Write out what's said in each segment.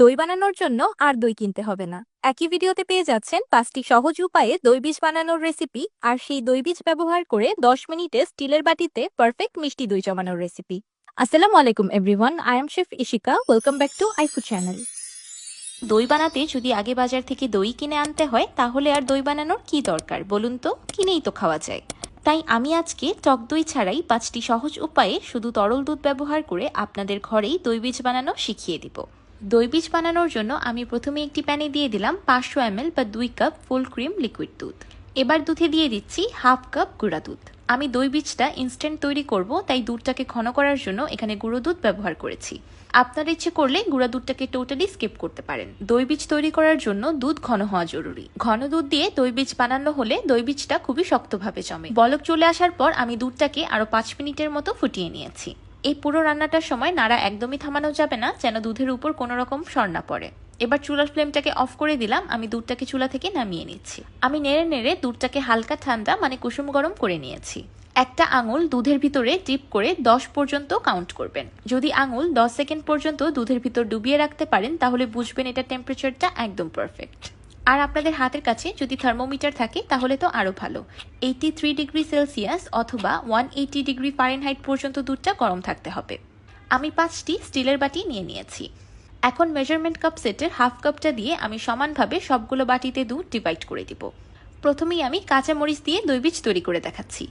দই বানানোর জন্য আর দই কিনতে হবে না। একই ভিডিওতে পেয়ে যাচ্ছেন পাঁচটি সহজ উপায়ে দই বীজ বানানোর রেসিপি আর সেই দই বীজ ব্যবহার করে দশ মিনিটে স্টিলের বাটিতে পারফেক্ট মিষ্টি দই জমানোর রেসিপি আসসালামু আলাইকুম everyone I am chef Ishika welcome back to আইফু channel দই বানাতে যদি আগে বাজার থেকে দই কিনে আনতে হয়, তাহলে আর দই বানানোর কি দরকার বলুন তো? কিনেই তো খাওয়া যায়। তাই আমি আজকে টক দই ছাড়াই পাঁচটি সহজ উপায়ে শুধু তরল দুধ ব্যবহার করে আপনাদের ঘরেই দই বীজ বানানো শিখিয়ে দিব। দই বীজ বানানোর জন্য আমি প্রথমে একটি প্যানে দিয়ে দিলাম পাঁচশো এমএল বা দুই কাপ ফুল ক্রিম লিকুইড দুধ। এবার দুধে দিয়ে দিচ্ছি হাফ কাপ গুঁড়া দুধ। আমি দই বীজটা ইনস্ট্যান্ট তৈরি করব, তাই দুধটাকে ঘন করার জন্য এখানে গুঁড়ো দুধ ব্যবহার করেছি। আপনার ইচ্ছে করলে গুঁড়া দুধটাকে টোটালি স্কিপ করতে পারেন। দই বীজ তৈরি করার জন্য দুধ ঘন হওয়া জরুরি। ঘন দুধ দিয়ে দই বীজ বানানো হলে দই বীজটা খুবই শক্তভাবে জমে। বলক চলে আসার পর আমি দুধটাকে আরও পাঁচ মিনিটের মতো ফুটিয়ে নিয়েছি। এই পুরো রান্নাটার সময় নাড়া একদমই থামানো যাবে না, যেন দুধের উপর কোনো রকম সর না পড়ে। এবার চুলার ফ্লেমটাকে অফ করে দিলাম, আমি দুধটাকে চুলা থেকে নামিয়ে নিচ্ছি। আমি নেড়ে নেড়ে দুধটাকে হালকা ঠান্ডা মানে কুসুম গরম করে নিয়েছি। একটা আঙুল দুধের ভিতরে টিপ করে দশ পর্যন্ত কাউন্ট করবেন। যদি আঙুল দশ সেকেন্ড পর্যন্ত দুধের ভিতর ডুবিয়ে রাখতে পারেন, তাহলে বুঝবেন এটা টেম্পারেচারটা একদম পারফেক্ট আর আপনাদের হাতের কাছে যদি থার্মোমিটার থাকে, তাহলে তো আরও ভালো। এইটি থ্রি ডিগ্রি সেলসিয়াস অথবা ওয়ান এইটি ডিগ্রি ফারেনহাইট পর্যন্ত দুধটা গরম থাকতে হবে। আমি পাঁচটি স্টিলের বাটি নিয়ে নিয়েছি। এখন মেজারমেন্ট কাপ সেটের হাফ কাপটা দিয়ে আমি সমানভাবে সবগুলো বাটিতে দুধ ডিভাইড করে দিব। প্রথমেই আমি কাঁচামরিচ দিয়ে দই বীজ তৈরি করে দেখাচ্ছি।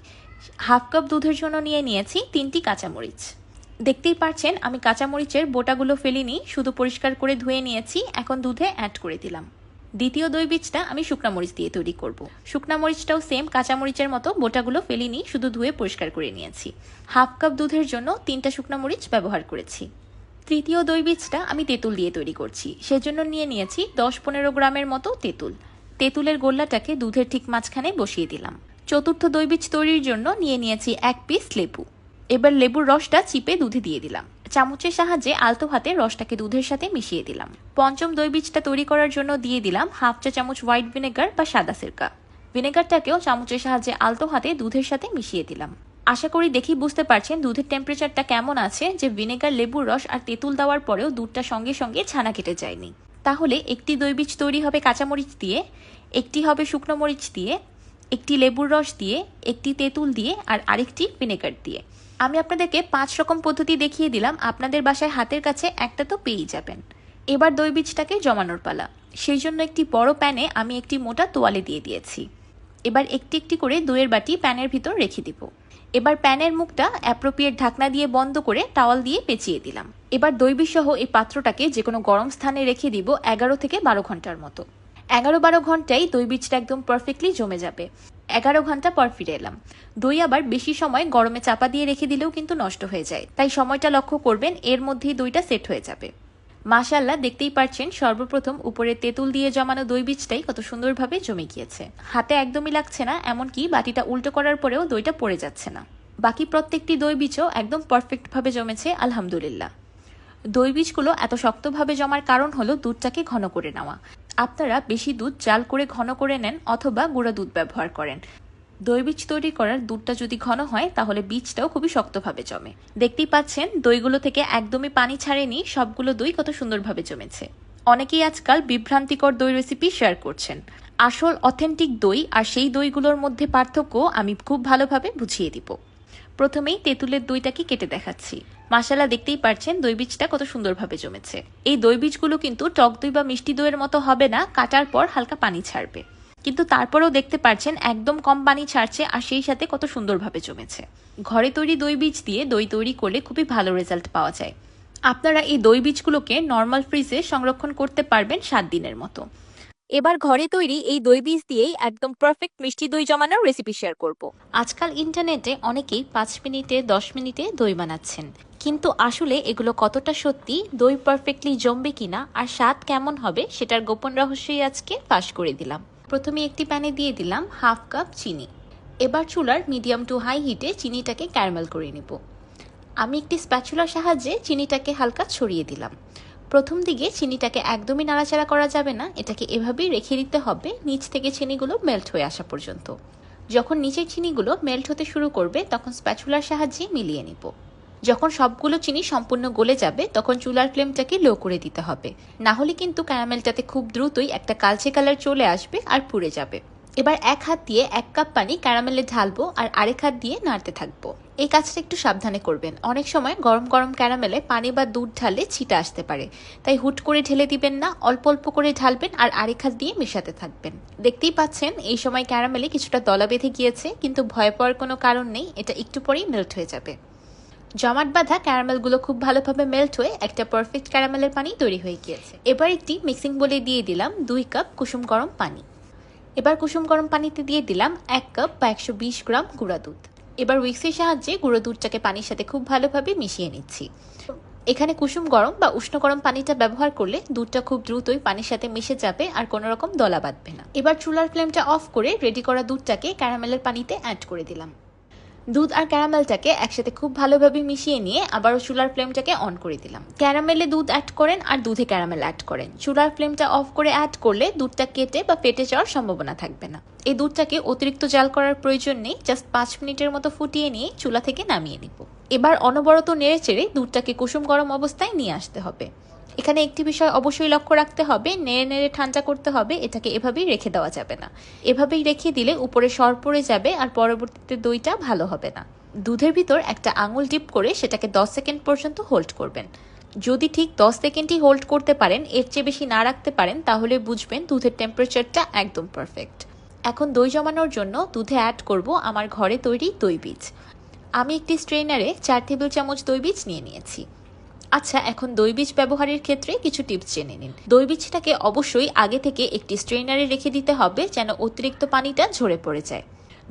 হাফ কাপ দুধের জন্য নিয়ে নিয়েছি তিনটি কাঁচামরিচ। দেখতেই পারছেন, আমি কাঁচামরিচের বোটাগুলো ফেলিনি, শুধু পরিষ্কার করে ধুয়ে নিয়েছি, এখন দুধে অ্যাড করে দিলাম। দ্বিতীয় দই বীজটা আমি শুকনা মরিচ দিয়ে তৈরি করব। শুকনা মরিচটাও সেম কাঁচামরিচের মতো বোটাগুলো ফেলিনি শুধু ধুয়ে পরিষ্কার করে নিয়েছি। হাফ কাপ দুধের জন্য তিনটা শুকনা মরিচ ব্যবহার করেছি। তৃতীয় দই বীজটা আমি তেঁতুল দিয়ে তৈরি করছি। সেজন্য নিয়ে নিয়েছি দশ পনেরো গ্রামের মতো তেঁতুল। তেঁতুলের গোল্লাটাকে দুধের ঠিক মাঝখানে বসিয়ে দিলাম। চতুর্থ দই বীজ তৈরির জন্য নিয়ে নিয়েছি এক পিস লেবু। এবার লেবুর রসটা চিপে দুধে দিয়ে দিলাম। চামচের সাহায্যে আলতো হাতে রসটাকে দুধের সাথে মিশিয়ে দিলাম। পঞ্চম দই বীজটা তৈরি করার জন্য দিয়ে দিলাম হাফ চা চামচ হোয়াইট ভিনেগার বা সাদা সিরকা। ভিনেগারটাকেও চামচের সাহায্যে আলতো হাতে দুধের সাথে মিশিয়ে দিলাম। আশা করি দেখি বুঝতে পারছেন দুধের টেম্পারেচারটা কেমন আছে, যে ভিনেগার, লেবুর রস আর তেঁতুল দেওয়ার পরেও দুধটা সঙ্গে সঙ্গে ছানা কেটে যায়নি। তাহলে একটি দই বীজ তৈরি হবে কাঁচামরিচ দিয়ে, একটি হবে শুকনো মরিচ দিয়ে, একটি লেবুর রস দিয়ে, একটি তেঁতুল দিয়ে আর আরেকটি ভিনেগার দিয়ে। আমি আপনাদেরকে পাঁচ রকম পদ্ধতি দেখিয়ে দিলাম। আপনাদের বাসায় হাতের কাছে একটা তো পেয়েই যাবেন। এবার দই বীজটাকে জমানোর পালা। সেই জন্য একটি বড় প্যানে আমি একটি মোটা তোয়ালে দিয়ে দিয়েছি। এবার একটি একটি করে দইয়ের বাটি প্যানের ভিতর রেখে দিব। এবার প্যানের মুখটা অ্যাপ্রোপ্রিয়েট ঢাকনা দিয়ে বন্ধ করে টাওয়াল দিয়ে পেঁচিয়ে দিলাম। এবার দইবি সহ এই পাত্রটাকে যে কোনো গরম স্থানে রেখে দিব এগারো থেকে বারো ঘণ্টার মতো। এগারো বারো ঘন্টায় দই বীজটা একদম পারফেক্টলি জমে যাবে। এগারো ঘণ্টা পর ফিরে এলাম। দই আবার বেশি সময় গরমে চাপা দিয়ে রেখে দিলেও কিন্তু নষ্ট হয়ে যায়। তাই সময়টা লক্ষ্য করবেন, এর মধ্যেই দইটা সেট হয়ে যাবে। মাশাল্লাহ দেখতেই পারছেন, সর্বপ্রথম উপরে তেঁতুল দিয়ে জমানো দই বীজটাই কত সুন্দরভাবে জমে গিয়েছে। হাতে একদমই লাগছে না, এমনকি বাটিটা উল্টো করার পরেও দইটা পড়ে যাচ্ছে না। বাকি প্রত্যেকটি দই বীজও একদম পারফেক্টভাবে জমেছে, আলহামদুলিল্লাহ। দই বীজগুলো এত শক্তভাবে জমার কারণ হলো দুধটাকে ঘন করে নেওয়া। আপনারা বেশি দুধ জাল করে ঘন করে নেন অথবা গুঁড়া দুধ ব্যবহার করেন। দই বীজ তৈরি করার দুধটা যদি ঘন হয়, তাহলে বীজটাও খুবই শক্তভাবে জমে। দেখতেই পাচ্ছেন, দইগুলো থেকে একদমই পানি ছাড়েনি, সবগুলো দই কত সুন্দরভাবে জমেছে। অনেকেই আজকাল বিভ্রান্তিকর দই রেসিপি শেয়ার করছেন। আসল অথেন্টিক দই আর সেই দইগুলোর মধ্যে পার্থক্য আমি খুব ভালোভাবে বুঝিয়ে দিব। প্রথমেই তেঁতুলের দইটাকে কেটে দেখাচ্ছি। মাসালা দেখতেই পারছেন দই বীজটা কত সুন্দরভাবে জমেছে। এই দই বীজগুলো কিন্তু টক দই বা মিষ্টি দইয়ের মতো হবে না, কাটার পর হালকা পানি ছাড়বে। কিন্তু তারপরেও দেখতে পারছেন একদম কম পানি ছাড়ছে আর সেই সাথে কত সুন্দরভাবে জমেছে। ঘরে তৈরি দই বীজ দিয়ে দই তৈরি করলে খুবই ভালো রেজাল্ট পাওয়া যায়। আপনারা এই দই বীজগুলোকে নর্মাল ফ্রিজে সংরক্ষণ করতে পারবেন সাত দিনের মতো। এবার ঘরে তৈরি এই দই বীজ দিয়েই একদম পারফেক্ট মিষ্টি দই জমানোর রেসিপি শেয়ার করব। আজকাল ইন্টারনেটে অনেকেই পাঁচ মিনিটে, দশ মিনিটে দই বানাচ্ছেন। কিন্তু আসলে এগুলো কতটা সত্যি, দই পারফেক্টলি জমবে কিনা আর স্বাদ কেমন হবে সেটার গোপন রহস্যই আজকে ফাঁস করে দিলাম। প্রথমে একটি প্যানে দিয়ে দিলাম হাফ কাপ চিনি। এবার চুলার মিডিয়াম টু হাই হিটে চিনিটাকে ক্যারামেল করে নেব। আমি একটি স্প্যাচুলার সাহায্যে চিনিটাকে হালকা ছড়িয়ে দিলাম। প্রথম দিকে চিনিটাকে একদমই নাড়াচাড়া করা যাবে না, এটাকে এভাবেই রেখে দিতে হবে, নিচ থেকে চিনিগুলো মেল্ট হয়ে আসা পর্যন্ত। যখন নিচের চিনিগুলো মেল্ট হতে শুরু করবে, তখন স্প্যাচুলার সাহায্যে মিলিয়ে নিব। যখন সবগুলো চিনি সম্পূর্ণ গলে যাবে, তখন চুলার ফ্লেমটাকে লো করে দিতে হবে। না হলে কিন্তু ক্যারামেলটাতে খুব দ্রুতই একটা কালচে কালার চলে আসবে আর পুড়ে যাবে। এবার এক হাত দিয়ে এক কাপ পানি ক্যারামেলে ঢালবো আর আরেক হাত দিয়ে নাড়তে থাকব। এই কাজটা একটু সাবধানে করবেন। অনেক সময় গরম গরম ক্যারামেলে পানি বা দুধ ঢাললে ছিটা আসতে পারে। তাই হুট করে ঢেলে দিবেন না, অল্প অল্প করে ঢালবেন আর আরেক হাত দিয়ে মেশাতে থাকবেন। দেখতেই পাচ্ছেন, এই সময় ক্যারামেলে কিছুটা দলা বেঁধে গিয়েছে, কিন্তু ভয় পাওয়ার কোনো কারণ নেই, এটা একটু পরেই মেল্ট হয়ে যাবে। জমাট বাঁধা ক্যারামেলগুলো খুব ভালোভাবে মেল্ট হয়ে একটা পারফেক্ট ক্যারামেলের পানি তৈরি হয়ে গিয়েছে। এবার একটি মিক্সিং বলে দিয়ে দিলাম দুই কাপ কুসুম গরম পানি। এবার কুসুম গরম পানিতে দিয়ে দিলাম এক কাপ বা একশো বিশ গ্রাম গুঁড়া দুধ। এবার উইক্সের সাহায্যে গুঁড়ো দুধটাকে পানির সাথে খুব ভালোভাবে মিশিয়ে নিচ্ছি। এখানে কুসুম গরম বা উষ্ণ গরম পানিটা ব্যবহার করলে দুধটা খুব দ্রুতই পানির সাথে মিশে যাবে আর কোনো রকম দলা বাঁধবে না। এবার চুলার ফ্লেমটা অফ করে রেডি করা দুধটাকে ক্যারামেলের পানিতে অ্যাড করে দিলাম। দুধ আর ক্যারামেলটাকে একসাথে খুব ভালোভাবে মিশিয়ে নিয়ে আবারও চুলার ফ্লেমটাকে অন করে দিলাম। ক্যারামেলে দুধ অ্যাড করেন আর দুধে ক্যারামেল অ্যাড করেন। চুলার ফ্লেমটা অফ করে অ্যাড করলে দুধটা কেটে বা ফেটে যাওয়ার সম্ভাবনা থাকবে না। এই দুধটাকে অতিরিক্ত জাল করার প্রয়োজন নেই জাস্ট পাঁচ মিনিটের মতো ফুটিয়ে নিয়ে চুলা থেকে নামিয়ে নিব। এবার অনবরত নেড়ে চেড়ে দুধটাকে কুসুম গরম অবস্থায় নিয়ে আসতে হবে। এখানে একটি বিষয় অবশ্যই লক্ষ্য রাখতে হবে, নেড়ে নেড়ে ঠান্ডা করতে হবে, এটাকে এভাবেই রেখে দেওয়া যাবে না। এভাবেই রেখে দিলে উপরে সর পড়ে যাবে আর পরবর্তীতে দইটা ভালো হবে না। দুধের ভিতর একটা আঙুল ডিপ করে সেটাকে দশ সেকেন্ড পর্যন্ত হোল্ড করবেন। যদি ঠিক দশ সেকেন্ডই হোল্ড করতে পারেন, এর চেয়ে বেশি না রাখতে পারেন, তাহলে বুঝবেন দুধের টেম্পারেচারটা একদম পারফেক্ট এখন দই জমানোর জন্য দুধে অ্যাড করব আমার ঘরে তৈরি দই বীজ। আমি একটি স্ট্রেনারে চার টেবিল চামচ দই বীজ নিয়ে নিয়েছি। আচ্ছা এখন দই বীজ ব্যবহারের ক্ষেত্রে কিছু টিপস জেনে নিন। দই বীজটাকে অবশ্যই আগে থেকে একটি স্ট্রেনারে রেখে দিতে হবে যেন অতিরিক্ত পানিটা ঝরে পড়ে যায়।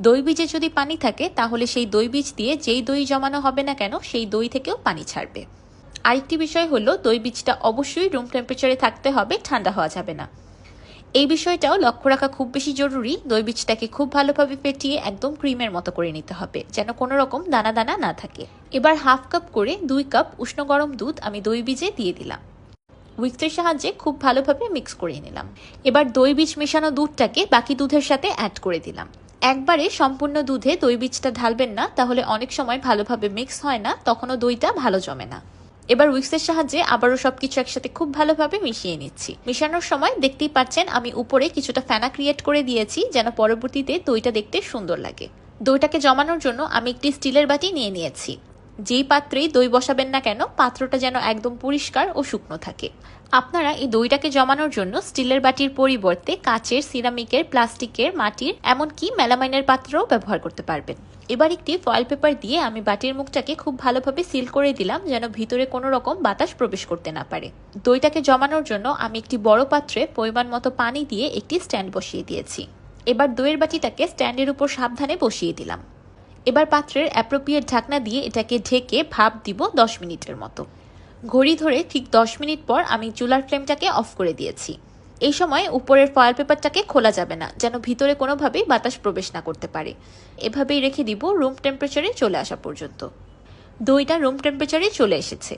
দই বীজে যদি পানি থাকে, তাহলে সেই দই বীজ দিয়ে যেই দই জমানো হবে না কেন, সেই দই থেকেও পানি ছাড়বে। আরেকটি বিষয় হলো দই বীজটা অবশ্যই রুম টেম্পারেচারে থাকতে হবে, ঠান্ডা হওয়া যাবে না। এই বিষয়টাও লক্ষ্য রাখা খুব বেশি জরুরি। দই বীজটাকে খুব ভালোভাবে ফেটিয়ে একদম ক্রিমের মতো করে নিতে হবে, যেন কোনো রকম দানা দানা না থাকে। এবার হাফ কাপ করে দুই কাপ উষ্ণ গরম দুধ আমি দই বীজে দিয়ে দিলাম। উইক্সের সাহায্যে খুব ভালোভাবে মিক্স করে নিলাম। এবার দই বীজ মেশানো দুধটাকে বাকি দুধের সাথে অ্যাড করে দিলাম। একবারে সম্পূর্ণ দুধে দই বীজটা ঢালবেন না, তাহলে অনেক সময় ভালোভাবে মিক্স হয় না, তখনও দইটা ভালো জমে না। এবার উইক্সের সাহায্যে আবারও সবকিছু একসাথে খুব ভালোভাবে মিশিয়ে নিচ্ছি। মিশানোর সময় দেখতেই পাচ্ছেন আমি উপরে কিছুটা ফেনা ক্রিয়েট করে দিয়েছি, যেন পরবর্তীতে দইটা দেখতে সুন্দর লাগে। দইটাকে জমানোর জন্য আমি একটি স্টিলের বাটি নিয়ে নিয়েছি। যেই পাত্রেই দই বসাবেন না কেন, পাত্রটা যেন একদম পরিষ্কার ও শুকনো থাকে। আপনারা এই দইটাকে জমানোর জন্য স্টিলের বাটির পরিবর্তে কাচের, সিরামিকের, প্লাস্টিকের, মাটির, এমনকি মেলামাইনের পাত্রও ব্যবহার করতে পারবেন। এবার একটি ফয়েল পেপার দিয়ে আমি বাটির মুখটাকে খুব ভালোভাবে সিল করে দিলাম, যেন ভিতরে কোনো রকম বাতাস প্রবেশ করতে না পারে। দইটাকে জমানোর জন্য আমি একটি বড় পাত্রে পরিমাণ মতো পানি দিয়ে একটি স্ট্যান্ড বসিয়ে দিয়েছি। এবার দইয়ের বাটিটাকে স্ট্যান্ডের উপর সাবধানে বসিয়ে দিলাম। এবার পাত্রের অ্যাপ্রোপ্রিয়েট ঢাকনা দিয়ে এটাকে ঢেকে ভাপ দিব দশ মিনিটের মতো। ঘড়ি ধরে ঠিক দশ মিনিট পর আমি চুলার ফ্লেমটাকে অফ করে দিয়েছি। এই সময় উপরের ফয়েল পেপারটাকে খোলা যাবে না, যেন ভিতরে কোনোভাবেই বাতাস প্রবেশ না করতে পারে। এভাবেই রেখে দিব রুম টেম্পারেচারে চলে আসা পর্যন্ত। দইটা রুম টেম্পারেচারে চলে এসেছে।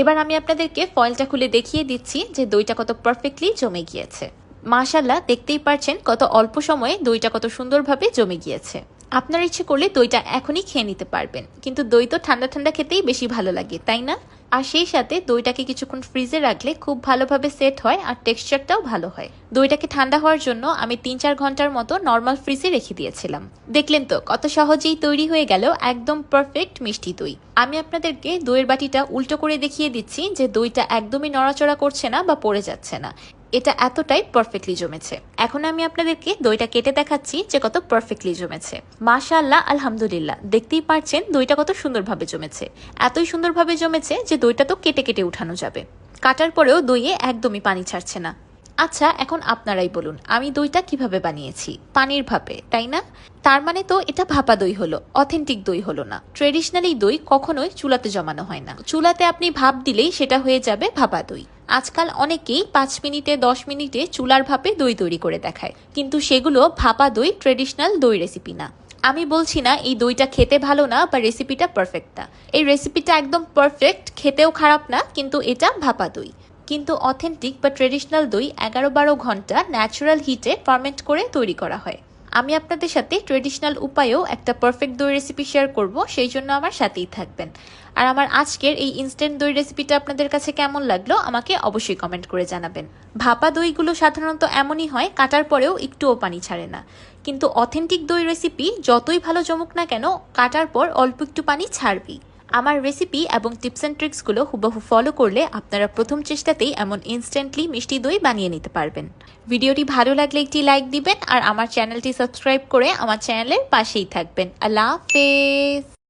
এবার আমি আপনাদেরকে ফয়েলটা খুলে দেখিয়ে দিচ্ছি যে দইটা কত পারফেক্টলি জমে গিয়েছে। মাশাল্লাহ দেখতেই পারছেন কত অল্প সময়ে দইটা কত সুন্দরভাবে জমে গিয়েছে। আপনার ইচ্ছে করলে দইটা এখনই খেয়ে নিতে পারবেন। কিন্তু দই তো ঠান্ডা ঠান্ডা খেতেই বেশি ভালো লাগে, তাই না? আর সেই সাথে দইটাকে কিছুক্ষণ ফ্রিজে রাখলে খুব ভালোভাবে সেট হয় আর টেক্সচারটাও ভালো হয়। দইটাকে ঠান্ডা হওয়ার জন্য আমি তিন চার ঘণ্টার মতো নর্মাল ফ্রিজে রেখে দিয়েছিলাম। দেখলেন তো, কত সহজেই তৈরি হয়ে গেল একদম পারফেক্ট মিষ্টি দই। আমি আপনাদেরকে দইয়ের বাটিটা উল্টো করে দেখিয়ে দিচ্ছি যে দইটা একদমই নড়াচড়া করছে না বা পড়ে যাচ্ছে না। এটা এতটাই পারফেক্টলি জমেছে। এখন আমি আপনাদেরকে দইটা কেটে দেখাচ্ছি যে কত পারফেক্টলি জমেছে। মাশাআল্লাহ, আলহামদুলিল্লাহ। দেখতেই পারছেন দইটা কত সুন্দরভাবে জমেছে। এতই সুন্দরভাবে জমেছে যে দইটা তো কেটে কেটে উঠানো যাবে। কাটার পরেও দইয়ে একদমই পানি ছাড়ছে না। আচ্ছা এখন আপনারাই বলুন, আমি দইটা কীভাবে বানিয়েছি? পানির ভাপে, তাই না? তার মানে তো এটা ভাপা দই হলো অথেন্টিক দই হলো না। ট্রেডিশনালি দই কখনোই চুলাতে জমানো হয় না। চুলাতে আপনি ভাপ দিলেই সেটা হয়ে যাবে ভাপা দই। আজকাল অনেকেই পাঁচ মিনিটে, দশ মিনিটে চুলার ভাপে দই তৈরি করে দেখায়। কিন্তু সেগুলো ভাপা দই ট্রেডিশনাল দই রেসিপি না। আমি বলছি না, এই দইটা খেতে ভালো না বা রেসিপিটা পারফেক্ট না। এই রেসিপিটা একদম পারফেক্ট খেতেও খারাপ না, কিন্তু এটা ভাপা দই। কিন্তু অথেন্টিক বা ট্রেডিশনাল দই এগারো বারো ঘণ্টা ন্যাচারাল হিটে ফার্মেন্ট করে তৈরি করা হয়। আমি আপনাদের সাথে ট্রেডিশনাল উপায়েও একটা পারফেক্ট দই রেসিপি শেয়ার করব, সেই জন্য আমার সাথেই থাকবেন। আর আমার আজকের এই ইনস্ট্যান্ট দই রেসিপিটা আপনাদের কাছে কেমন লাগল, আমাকে অবশ্যই কমেন্ট করে জানাবেন। ভাপা দইগুলো সাধারণত এমনই হয়, কাটার পরেও একটুও পানি ছাড়ে না। কিন্তু অথেন্টিক দই রেসিপি যতই ভালো জমুক না কেন, কাটার পর অল্প একটু পানি ছাড়বি আমার রেসিপি এবং টিপস অ্যান্ড ট্রিক্সগুলো হুবহু ফলো করলে আপনারা প্রথম চেষ্টাতেই এমন ইনস্ট্যান্টলি মিষ্টি দই বানিয়ে নিতে পারবেন। ভিডিওটি ভালো লাগলে একটি লাইক দিবেন আর আমার চ্যানেলটি সাবস্ক্রাইব করে আমার চ্যানেলের পাশেই থাকবেন। আল্লাহ হাফেজ!